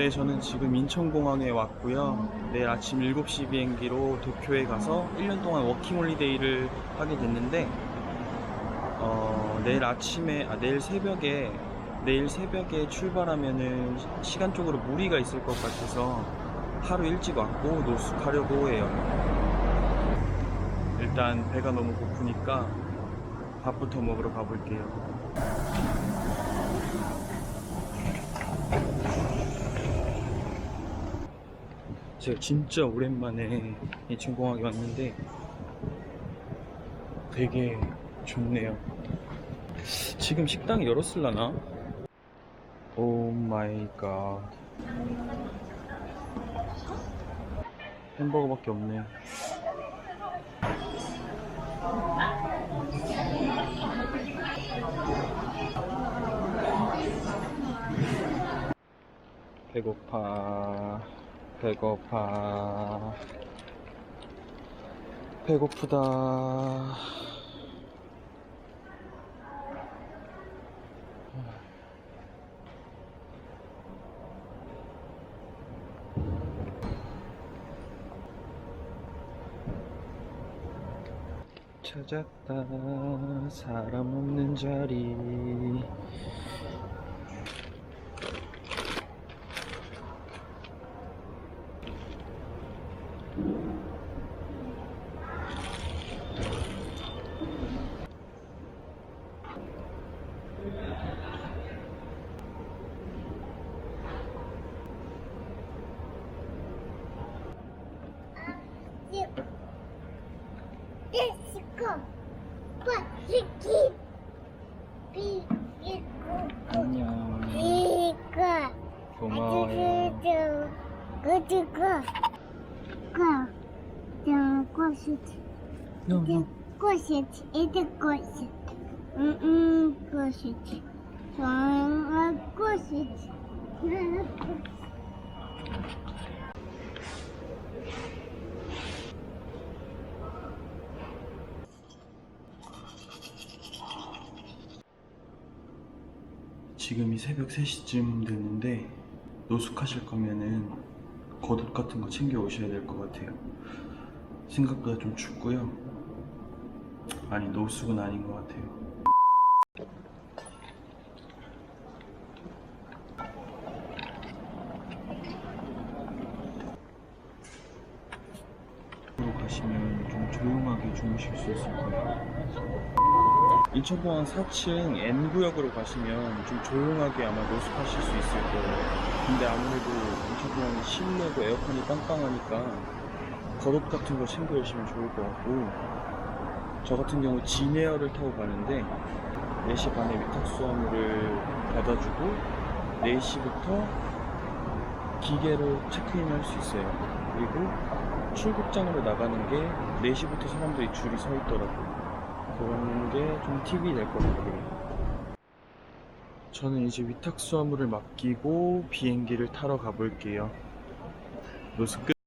네, 저는 지금 인천공항에 왔고요. 내일 아침 7시 비행기로 도쿄에 가서 1년 동안 워킹홀리데이를 하게 됐는데, 어, 내일 아침에, 아, 내일 새벽에, 내일 새벽에 출발하면은 시- 시간적으로 무리가 있을 것 같아서 하루 일찍 왔고 노숙하려고 해요. 일단 배가 너무 고프니까 밥부터 먹으러 가볼게요. 제가 진짜 오랜만에 인천공항에 왔는데 되게 좋네요. 지금 식당이 열었을라나? 오 마이 갓. 햄버거밖에 없네. 배고파. 배고파. 배고프다. 찾았다. 사람 없는 자리. 안녕. 고마워요. Go 음, 음, 꽃이. 지금이 새벽 3시쯤 됐는데 노숙하실 거면은 겉옷 같은 거 챙겨 오셔야 될 것 같아요. 생각보다 좀 춥고요. 아니 노숙은 아닌 것 같아요. 가시면 좀 조용하게 주무실 수 있을 거예요. 인천공항 4층 N구역으로 가시면 좀 조용하게 아마 노숙하실 수 있을 거예요. 근데 아무래도 인천공항이 실내고 에어컨이 빵빵하니까 겉옷 같은 거 챙겨 오시면 좋을 것 같고 저 같은 경우 진에어를 타고 가는데 4시 반에 위탁수화물을 받아주고 4시부터 기계로 체크인을 할수 있어요. 그리고 출국장으로 나가는 게 4시부터 사람들이 줄이 서 있더라고요. 그런 게 좀 팁이 될 것 같아요. 저는 이제 위탁 수화물을 맡기고 비행기를 타러 가볼게요. 노스 끝.